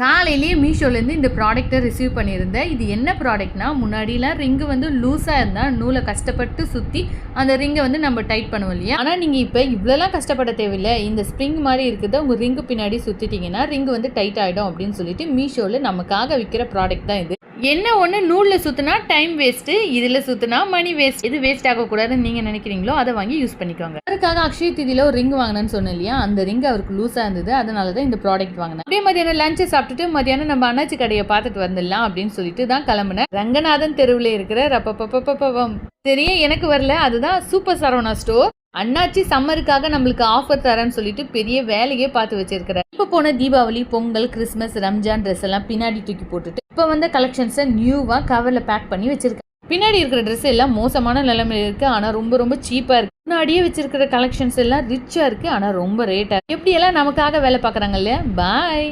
காலையிலேயே மீஷோலேருந்து இந்த ப்ராடக்ட்டை ரிசீவ் பண்ணியிருந்தேன். இது என்ன ப்ராடக்ட்னா முன்னாடிலாம் ரிங்கு வந்து லூஸாக இருந்தால் நூலை கஷ்டப்பட்டு சுற்றி அந்த ரிங்கை வந்து நம்ம டைட் பண்ணுவோம் இல்லையா? ஆனால் நீங்கள் இப்போ இவ்வளோலாம் கஷ்டப்பட தேவையில்லை. இந்த ஸ்ப்ரிங் மாதிரி இருக்குது உங்கள் ரிங்கு பின்னாடி சுற்றிட்டிங்கன்னா ரிங்கு வந்து டைட் ஆகிடும் அப்படின்னு சொல்லிட்டு மீஷோவில் நமக்காக விற்கிற ப்ராடக்ட் தான் இது. என்ன ஒன்று நூலில் சுற்றினா டைம் வேஸ்ட்டு இதில் சுற்றினா மணி வேஸ்ட் இது வேஸ்ட் ஆகக்கூடாதுன்னு நீங்கள் நினைக்கிறீங்களோ அதை வாங்கி யூஸ் பண்ணிக்கோங்க. அதுக்காக அக்ஷய திதியில் ஒரு ரிங் வாங்கினேன்னு சொன்னேன் இல்லையா? அந்த ரிங் அவருக்கு லூஸாக இருந்தது. அதனால தான் இந்த ப்ராடக்ட் வாங்கினேன். அப்படியே மதியானம் லஞ்சை சாப்பிட்டுட்டு மதியானம் நம்ம அண்ணாச்சி கடையை பார்த்துட்டு வந்துடலாம் அப்படின்னு சொல்லிட்டு தான் கிளம்புனேன். ரங்கநாதன் தெருவில் இருக்கிற ரப்பப்பப்பப்பப்பம் தெரிய எனக்கு வரல. அதுதான் சூப்பர் சரவணா ஸ்டோர் அண்ணாச்சி சம்மருக்காக நம்மளுக்கு ஆஃபர் தரேன்னு சொல்லிட்டு பெரிய வேலையே பார்த்து வச்சிருக்கிறேன் இப்போ போன தீபாவளி பொங்கல் கிறிஸ்மஸ் ரம்ஜான் ட்ரெஸ் எல்லாம் பின்னாடி தூக்கி போட்டுட்டு இப்போ வந்த கலெக்ஷன்ஸை நியூவாக கவரில் பேக் பண்ணி வச்சிருக்கேன். பின்னாடி இருக்கிற ட்ரெஸ் எல்லாம் மோசமான நிலைமையில இருக்குது ஆனால் ரொம்ப ரொம்ப சீப்பாக இருக்குது முன்னாடியே வச்சிருக்கிற கலெக்ஷன்ஸ் எல்லாம் ரிச்சாக இருக்குது ஆனால் ரொம்ப ரேட்டாக எப்படியெல்லாம் நமக்காக வேலை பார்க்குறாங்க இல்லையா? பாய்